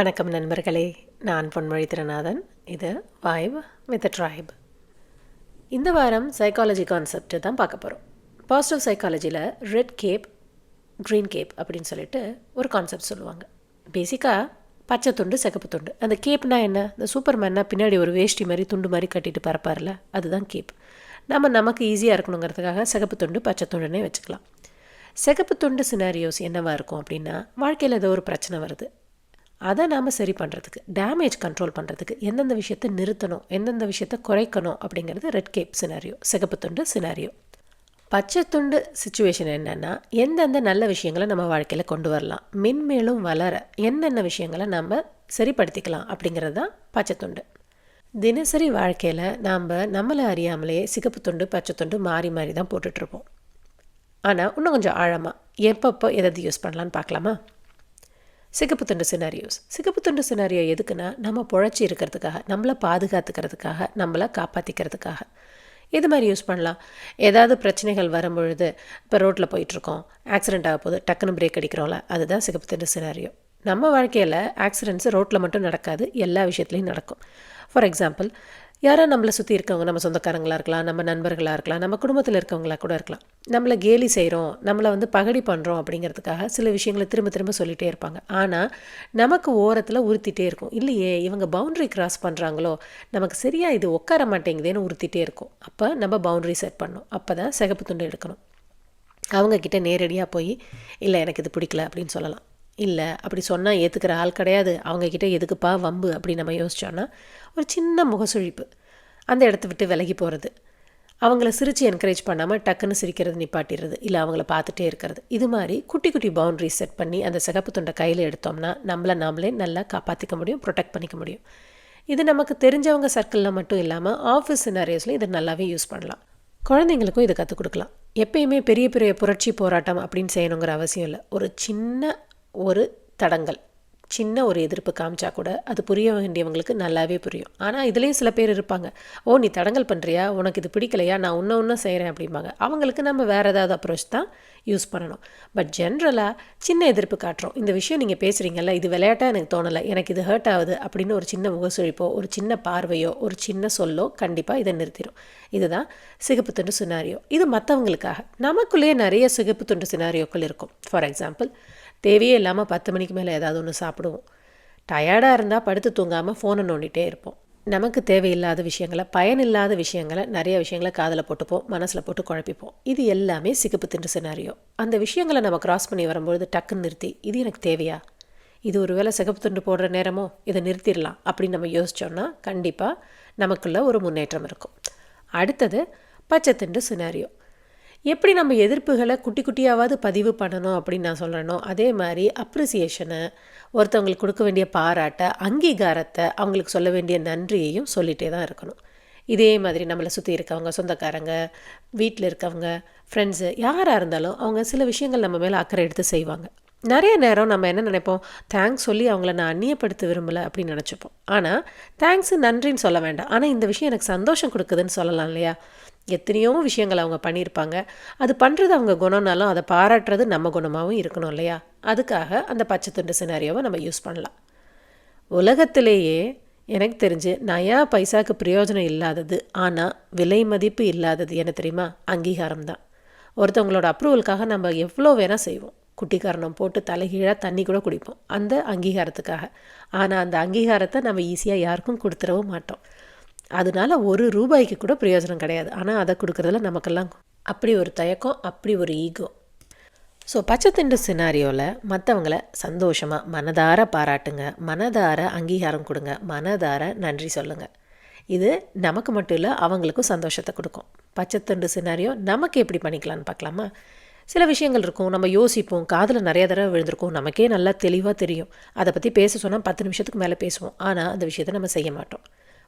வணக்கம் நண்பர்களே. நான் பொன்மொழி திரநாதன் இது வைப் வித் ட்ரைப் இந்த வாரம் சைக்காலஜி கான்செப்ட் தான் பார்க்க போகிறோம் பாசிட்டிவ் சைக்காலஜியில் ரெட் கேப் க்ரீன் கேப் அப்படின்னு சொல்லிட்டு ஒரு கான்செப்ட் சொல்லுவாங்க. பேசிக்காக பச்சை துண்டு சிகப்பு துண்டு. அந்த கேப்னா என்ன? இந்த சூப்பர் மேன்னா பின்னாடி ஒரு வேஷ்டி மாதிரி துண்டு மாதிரி கட்டிட்டு பறப்பார்ல அதுதான் கேப் நம்ம நமக்கு ஈஸியாக இருக்கணுங்கிறதுக்காக சிகப்பு துண்டு பச்சை துண்டுன்னே வச்சுக்கலாம். சிகப்பு துண்டு சினாரியோஸ் என்னவாக இருக்கும் அப்படின்னா வாழ்க்கையில் ஏதோ ஒரு பிரச்சனை வருது. அதை நாம் சரி பண்ணுறதுக்கு டேமேஜ் கண்ட்ரோல் பண்ணுறதுக்கு எந்தெந்த விஷயத்தை நிறுத்தணும் எந்தெந்த விஷயத்தை குறைக்கணும் அப்படிங்கிறது ரெட் கேப் சினாரியோ சிகப்பு துண்டு சினாரியோ பச்சை துண்டு சுச்சுவேஷன் என்னென்னா எந்தெந்த நல்ல விஷயங்களை நம்ம வாழ்க்கையில் கொண்டு வரலாம் மென்மேலும் வளர என்னென்ன விஷயங்களை நம்ம சரிப்படுத்திக்கலாம் அப்படிங்கிறது தான் பச்சை துண்டு. தினசரி வாழ்க்கையில் நாம் நம்மளை அறியாமலேயே சிகப்பு துண்டு பச்சை துண்டு மாறி மாறி தான் போட்டுட்ருப்போம் ஆனால் இன்னும் கொஞ்சம் ஆழமாக எப்பப்போ எதாவது யூஸ் பண்ணலான்னு பார்க்கலாமா? சிகப்பு துண்டு சினாரியோஸ் சிகப்பு துண்டு சினாரியோ எதுக்குன்னா நம்ம பொழைச்சி இருக்கிறதுக்காக நம்மளை பாதுகாத்துக்கிறதுக்காக நம்மளை காப்பாற்றிக்கிறதுக்காக இது மாதிரி யூஸ் பண்ணலாம்? ஏதாவது பிரச்சனைகள் வரும்பொழுது இப்போ ரோட்டில் போயிட்டுருக்கோம் ஆக்சிடென்ட் ஆக போது டக்குன்னு பிரேக் அடிக்கிறோம்ல அதுதான் சிகப்பு துண்டு சினாரியோ நம்ம வாழ்க்கையில் ஆக்சிடென்ட்ஸ் ரோட்டில் மட்டும் நடக்காது எல்லா விஷயத்துலையும் நடக்கும். ஃபார் எக்ஸாம்பிள் யாரோ நம்மளை சுற்றி இருக்கவங்க நம்ம சொந்தக்காரங்களாக இருக்கலாம் நம்ம நண்பர்களாக இருக்கலாம் நம்ம குடும்பத்தில் இருக்கவங்களா கூட இருக்கலாம். நம்மளை கேலி செய்கிறோம் நம்மளை வந்து பகடி பண்ணுறோம் அப்படிங்கிறதுக்காக சில விஷயங்களை திரும்ப திரும்ப சொல்லிகிட்டே இருப்பாங்க. ஆனால் நமக்கு ஓரத்தில் உறுத்திட்டே இருக்கும். இல்லையே இவங்க பவுண்ட்ரி கிராஸ் பண்ணுறாங்களோ நமக்கு சரியாக இது உட்கார மாட்டேங்குதேன்னு உறுத்திட்டே இருக்கும். அப்போ நம்ம பவுண்ட்ரி செட் பண்ணணும். அப்போ தான் சிகப்பு துண்டு எடுக்கணும். அவங்கக்கிட்ட நேரடியாக போய் இல்லை எனக்கு இது பிடிக்கல அப்படின்னு சொல்லலாம். இல்லை அப்படி சொன்னால் ஏற்றுக்கிற ஆள் கிடையாது. அவங்கக்கிட்ட எதுக்குப்பா வம்பு? அப்படின்னு நம்ம யோசிச்சோன்னா ஒரு சின்ன முகசுழிப்பு. அந்த இடத்த விட்டு விலகி போகிறது அவங்கள சிரித்து என்கரேஜ் பண்ணாமல் டக்குன்னு சிரிக்கிறது நிப்பாட்டிடுறது. இல்லை அவங்கள பார்த்துட்டே இருக்கிறது. இது மாதிரி குட்டி குட்டி பவுண்ட்ரி செட் பண்ணி அந்த சிகப்பு துண்டை கையில் எடுத்தோம்னா நம்மளை நாமளே நல்லா காப்பாற்றிக்க முடியும் ப்ரொடெக்ட் பண்ணிக்க முடியும். இது நமக்கு தெரிஞ்சவங்க சர்க்கிளில் மட்டும் இல்லாமல் ஆஃபீஸ் சினாரியோஸ்லையும் இதை நல்லாவே யூஸ் பண்ணலாம். குழந்தைங்களுக்கும் இதை கற்றுக் கொடுக்கலாம். எப்பயுமே பெரிய பெரிய புரட்சி போராட்டம் அப்படின்னு செய்யணுங்கிற அவசியம் இல்லை. ஒரு சின்ன ஒரு தடங்கல் சின்ன ஒரு எதிர்ப்பு காமிச்சா கூட அது புரிய வேண்டியவங்களுக்கு நல்லாவே புரியும். ஆனால் இதுலேயும் சில பேர் இருப்பாங்க. ஓ நீ தடங்கல் பண்ணுறியா உனக்கு இது பிடிக்கலையா? நான் இன்னும் ஒன்றும் செய்கிறேன் அப்படிம்பாங்க. அவங்களுக்கு நம்ம வேறு ஏதாவது அப்ரோச் தான் யூஸ் பண்ணணும். பட் ஜென்ரலாக சின்ன எதிர்ப்பு காட்டுறோம். இந்த விஷயம் நீங்கள் பேசுகிறீங்கல்ல இது விளையாட்டாக எனக்கு தோணலை. எனக்கு இது ஹர்ட் ஆகுது அப்படின்னு ஒரு சின்ன முகசுழிப்போ ஒரு சின்ன பார்வையோ ஒரு சின்ன சொல்லோ கண்டிப்பாக இதை நிறுத்திடும் இதுதான் சிகப்பு துண்டு சினாரியோ இது மற்றவங்களுக்காக நமக்குள்ளேயே நிறைய சிகப்பு துண்டு சினாரியோக்கள் இருக்கும். ஃபார் எக்ஸாம்பிள் தேவையே இல்லாமல் பத்து மணிக்கு மேலே ஏதாவது ஒன்று சாப்பிடுவோம். டயர்டாக இருந்தால் படுத்து தூங்காமல் ஃபோனை நோண்டிகிட்டே இருப்போம். நமக்கு தேவையில்லாத விஷயங்களை பயனில்லாத விஷயங்களை நிறைய விஷயங்களை காதில் போட்டுப்போம் மனசில் போட்டு குழப்பிப்போம். இது எல்லாமே சிகப்பு திண்டு சினாரியோ அந்த விஷயங்களை நம்ம கிராஸ் பண்ணி வரும்பொழுது டக்குன்னு நிறுத்தி இது எனக்கு தேவையா? இது ஒரு வேளை சிகப்பு துண்டு போடுற நேரமோ? இதை நிறுத்திடலாம். அப்படின்னு நம்ம யோசித்தோம்னா கண்டிப்பாக நமக்குள்ள ஒரு முன்னேற்றம் இருக்கும். அடுத்தது பச்சை திண்டு சினாரியோ எப்படி நம்ம எதிர்ப்புகளை குட்டி குட்டியாவது பதிவு பண்ணணும் அப்படின்னு நான் சொல்கிறேனோ அதே மாதிரி அப்ரிசியேஷனை ஒருத்தவங்களுக்கு கொடுக்க வேண்டிய பாராட்டை அங்கீகாரத்தை அவங்களுக்கு சொல்ல வேண்டிய நன்றியையும் சொல்லிகிட்டே தான் இருக்கணும். இதே மாதிரி நம்மளை சுற்றி இருக்கவங்க சொந்தக்காரங்க வீட்டில் இருக்கவங்க ஃப்ரெண்ட்ஸு யாராக இருந்தாலும் அவங்க சில விஷயங்கள் நம்ம மேலே அக்கறை எடுத்து செய்வாங்க. நிறைய நேரம் நம்ம என்ன நினைப்போம்? தேங்க்ஸ் சொல்லி அவங்கள நான் அந்நியப்படுத்த விரும்பலை அப்படின்னு நினச்சிப்போம். ஆனால் தேங்க்ஸு நன்றின்னு சொல்ல வேண்டாம். ஆனால் இந்த விஷயம் எனக்கு சந்தோஷம் கொடுக்குதுன்னு சொல்லலாம் இல்லையா? எத்தனையோ விஷயங்கள் அவங்க பண்ணியிருப்பாங்க. அது பண்ணுறது அவங்க குணம்னாலும் அதை பாராட்டுறது நம்ம குணமாகவும் இருக்கணும் இல்லையா? அதுக்காக அந்த பச்சை துண்டு சினாரியோவை நம்ம யூஸ் பண்ணலாம். உலகத்திலேயே எனக்கு தெரிஞ்சு நயா பைசாக்கு பிரயோஜனம் இல்லாதது ஆனால் விலை மதிப்பு இல்லாதது என்ன தெரியுமா? அங்கீகாரம் தான். ஒருத்தவங்களோட அப்ரூவலுக்காக நம்ம எவ்வளோ வேணால் செய்வோம். குட்டிக்காரணம் போட்டு தலைகீழாக தண்ணி கூட குடிப்போம். அந்த அங்கீகாரத்துக்காக. ஆனால் அந்த அங்கீகாரத்தை நம்ம ஈஸியாக யாருக்கும் கொடுத்துடவும் மாட்டோம். அதனால ஒரு ரூபாய்க்கு கூட பிரயோஜனம் கிடையாது. ஆனால் அதை கொடுக்குறதுல நமக்கெல்லாம் அப்படி ஒரு தயக்கம் அப்படி ஒரு ஈகோ ஸோ பச்சை திண்டு சினாரியோவில் மற்றவங்கள சந்தோஷமாக மனதார பாராட்டுங்க. மனதார அங்கீகாரம் கொடுங்க. மனதார நன்றி சொல்லுங்கள் இது நமக்கு மட்டும் இல்லை அவங்களுக்கும் சந்தோஷத்தை கொடுக்கும். பச்சைத்தண்டு சினாரியோ நமக்கு எப்படி பண்ணிக்கலான்னு பார்க்கலாமா? சில விஷயங்கள் இருக்கும். நம்ம யோசிப்போம். காதில் நிறைய தடவை விழுந்திருக்கும். நமக்கே நல்லா தெளிவாக தெரியும். அதை பற்றி பேச சொன்னால் பத்து நிமிஷத்துக்கு மேலே பேசுவோம். ஆனால் அந்த விஷயத்தை நம்ம செய்ய மாட்டோம்.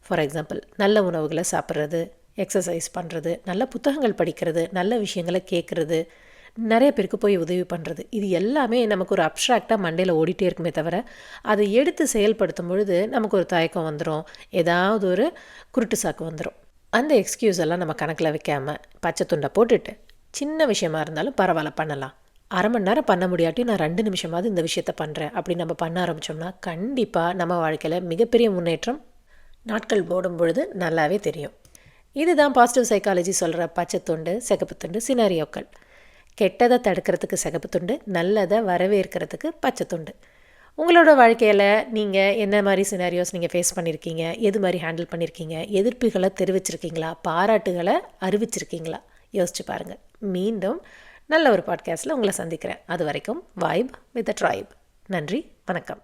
ஃபார் எக்ஸாம்பிள் நல்ல உணவுகளை சாப்பிட்றது எக்ஸசைஸ் பண்ணுறது நல்ல புத்தகங்கள் படிக்கிறது நல்ல விஷயங்களை கேட்குறது நிறைய பேருக்கு போய் உதவி பண்ணுறது இது எல்லாமே நமக்கு ஒரு அப்ட்ராக்டாக மண்டையில் ஓடிட்டே இருக்குமே தவிர அதை எடுத்து செயல்படுத்தும் பொழுது நமக்கு ஒரு தயக்கம் வந்துடும் ஏதாவது ஒரு குருட்டு சாக்கு வந்துடும் அந்த எக்ஸ்கியூஸ் எல்லாம் நம்ம கணக்கில் வைக்காமல் பச்சை துண்டை போட்டுட்டு சின்ன விஷயமா இருந்தாலும் பரவாயில்ல பண்ணலாம். அரை மணி நேரம் பண்ண முடியாட்டி நான் ரெண்டு நிமிஷமாவது இந்த விஷயத்த பண்ணுறேன் அப்படி நம்ம பண்ண ஆரம்பித்தோம்னா கண்டிப்பாக நம்ம வாழ்க்கையில் மிகப்பெரிய முன்னேற்றம் நாட்கள் ஓடும் பொழுது நல்லாவே தெரியும். இதுதான் பாசிட்டிவ் சைக்காலஜி சொல்கிற பச்சைத்துண்டு சிகப்புத்துண்டு சினாரியோக்கள். கெட்டதை தடுக்கிறதுக்கு சிகப்புத்துண்டு நல்லதை வரவேற்கிறதுக்கு பச்சைத்துண்டு உங்களோட வாழ்க்கையில் நீங்கள் என்ன மாதிரி சினாரியோஸ் நீங்கள் ஃபேஸ் பண்ணியிருக்கீங்க எது மாதிரி ஹேண்டில் பண்ணியிருக்கீங்க எதிர்ப்புகளை தெரிவிச்சிருக்கீங்களா? பாராட்டுகளை அறிவிச்சிருக்கீங்களா? யோசிச்சு பாருங்கள் மீண்டும் நல்ல ஒரு பாட்காஸ்ட்டில் உங்களை சந்திக்கிறேன். அது வரைக்கும் வைப் வித் ட்ரைப் நன்றி வணக்கம்.